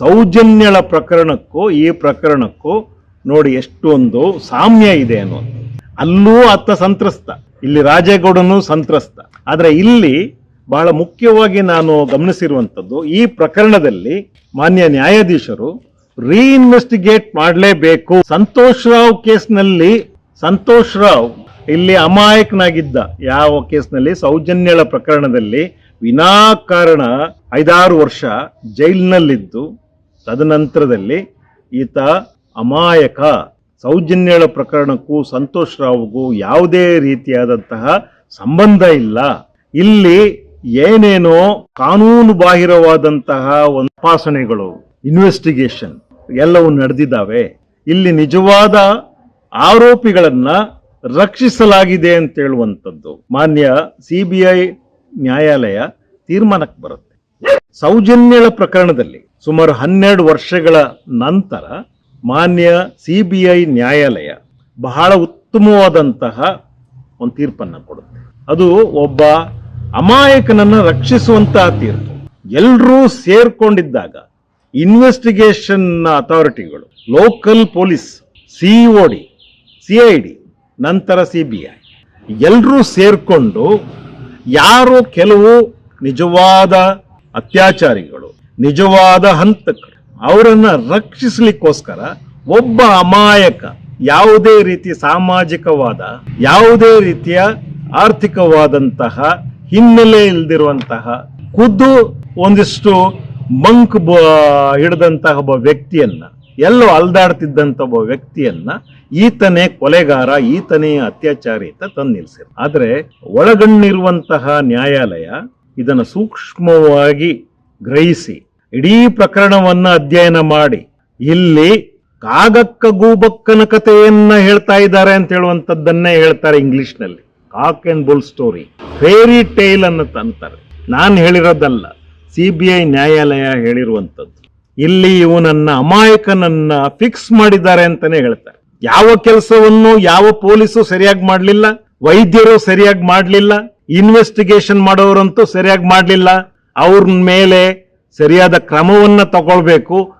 ಸೌಜನ್ಯಳ ಪ್ರಕರಣಕ್ಕೂ, ಈ ಪ್ರಕರಣಕ್ಕೂ ನೋಡಿ ಎಷ್ಟೊಂದು ಸಾಮ್ಯ ಇದೆ ಅನ್ನೋ ಅಲ್ಲೂ ಅತ್ತ ಸಂತ್ರಸ್ತ. ಇಲ್ಲಿ ರಾಜೇಗೌಡನು ಸಂತ್ರಸ್ತ. ಆದರೆ ಇಲ್ಲಿ ಬಹಳ ಮುಖ್ಯವಾಗಿ ನಾನು ಗಮನಿಸಿರುವಂಥದ್ದು, ಈ ಪ್ರಕರಣದಲ್ಲಿ ಮಾನ್ಯ ನ್ಯಾಯಾಧೀಶರು ರೀಇನ್ವೆಸ್ಟಿಗೇಟ್ ಮಾಡಲೇಬೇಕು. ಸಂತೋಷ್ ರಾವ್ ಕೇಸ್ನಲ್ಲಿ, ಸಂತೋಷ್ ರಾವ್ ಇಲ್ಲಿ ಅಮಾಯಕನಾಗಿದ್ದ ಯಾವ ಕೇಸ್ನಲ್ಲಿ? ಸೌಜನ್ಯಳ ಪ್ರಕರಣದಲ್ಲಿ ವಿನಾಕಾರಣ ಐದಾರು ವರ್ಷ ಜೈಲಿನಲ್ಲಿದ್ದು ತದನಂತರದಲ್ಲಿ ಈತ ಅಮಾಯಕ ಸೌಜನ್ಯಳ ಪ್ರಕರಣಕ್ಕೂ ಸಂತೋಷ್ ರಾವ್ಗೂ ಯಾವುದೇ ರೀತಿಯಾದಂತಹ ಸಂಬಂಧ ಇಲ್ಲ. ಇಲ್ಲಿ ಏನೇನೋ ಕಾನೂನು ಬಾಹಿರವಾದಂತಹ ಒಂದು ತಪಾಸಣೆಗಳು ಇನ್ವೆಸ್ಟಿಗೇಷನ್ ಎಲ್ಲವೂ ನಡೆದಿದ್ದಾವೆ. ಇಲ್ಲಿ ನಿಜವಾದ ಆರೋಪಿಗಳನ್ನ ರಕ್ಷಿಸಲಾಗಿದೆ ಅಂತ ಹೇಳುವಂಥದ್ದು. ಮಾನ್ಯ ಸಿಬಿಐ ನ್ಯಾಯಾಲಯ ತೀರ್ಮಾನಕ್ಕೆ ಬರುತ್ತೆ. ಸೌಜನ್ಯಳ ಪ್ರಕರಣದಲ್ಲಿ ಸುಮಾರು ಹನ್ನೆರಡು ವರ್ಷಗಳ ನಂತರ ಮಾನ್ಯ ಸಿಬಿಐ ನ್ಯಾಯಾಲಯ ಬಹಳ ಉತ್ತಮವಾದಂತಹ ಒಂದು ತೀರ್ಪನ್ನು ಕೊಡುತ್ತೆ. ಅದು ಒಬ್ಬ ಅಮಾಯಕನನ್ನು ರಕ್ಷಿಸುವಂತಹ ತೀರ್ಪು. ಎಲ್ಲರೂ ಸೇರ್ಕೊಂಡಿದ್ದಾಗ investigation ಅಥಾರಿಟಿಗಳು local police CEO D C I D ನಂತರ ಸಿ ಬಿ ಐ ಎಲ್ಲರೂ ಸೇರಿಕೊಂಡು ಯಾರು ಕೆಲವು ನಿಜವಾದ ಅತ್ಯಾಚಾರಿಗಳು ನಿಜವಾದ ಹಂತಕರು ಅವರನ್ನು ರಕ್ಷಿಸಲಿಕ್ಕೋಸ್ಕರ ಒಬ್ಬ ಅಮಾಯಕ ಯಾವುದೇ ರೀತಿ ಸಾಮಾಜಿಕವಾದ, ಯಾವುದೇ ರೀತಿಯ ಆರ್ಥಿಕವಾದಂತಹ ಹಿನ್ನೆಲೆ ಇಲ್ದಿರುವಂತಹ, ಖುದ್ದು ಒಂದಿಷ್ಟು ಮಂಕ್ ಹಿಡಿದಂತಹ ಒಬ್ಬ ವ್ಯಕ್ತಿಯನ್ನ, ಎಲ್ಲೋ ಅಲ್ದಾಡ್ತಿದ್ದಂತ ಒಬ್ಬ ವ್ಯಕ್ತಿಯನ್ನ ಈತನೇ ಕೊಲೆಗಾರ, ಈತನೇ ಅತ್ಯಾಚಾರಿ ಅಂತ ತಂದು ನಿಲ್ಸಿರ ಆದರೆ ಒಳಗಣ್ಣಿರುವಂತಹ ನ್ಯಾಯಾಲಯ ಇದನ್ನು ಸೂಕ್ಷ್ಮವಾಗಿ ಗ್ರಹಿಸಿ. ಇಡೀ ಪ್ರಕರಣವನ್ನ ಅಧ್ಯಯನ ಮಾಡಿ. ಇಲ್ಲಿ ಕಾಗಕ್ಕ ಗೂಬಕ್ಕನ ಕಥೆಯನ್ನ ಹೇಳ್ತಾ ಇದ್ದಾರೆ ಅಂತ ಹೇಳುವಂಥದ್ದನ್ನೇ ಹೇಳ್ತಾರೆ ಇಂಗ್ಲಿಷ್ನಲ್ಲಿ. Cock and bull story. Fairy tale ಅನ್ನು ಅಂತಾರೆ ನಾನು ಹೇಳಿರೋದಲ್ಲ ಸಿ ಬಿ ಐ ನ್ಯಾಯಾಲಯ ಹೇಳಿರುವಂತದ್ದು. ಇಲ್ಲಿ ಇವನನ್ನ ಅಮಾಯಕನನ್ನ ಫಿಕ್ಸ್ ಮಾಡಿದ್ದಾರೆ ಅಂತಾನೆ ಹೇಳ್ತಾರೆ. ಯಾವ ಕೆಲಸವನ್ನು ಯಾವ ಪೊಲೀಸು ಸರಿಯಾಗಿ ಮಾಡಲಿಲ್ಲ, ವೈದ್ಯರು ಸರಿಯಾಗಿ ಮಾಡಲಿಲ್ಲ ಇನ್ವೆಸ್ಟಿಗೇಷನ್ ಮಾಡೋರಂತೂ ಸರಿಯಾಗಿ ಮಾಡಲಿಲ್ಲ ಅವ್ರ ಮೇಲೆ ಸರಿಯಾದ ಕ್ರಮವನ್ನು ತಗೊಳ್ಬೇಕು.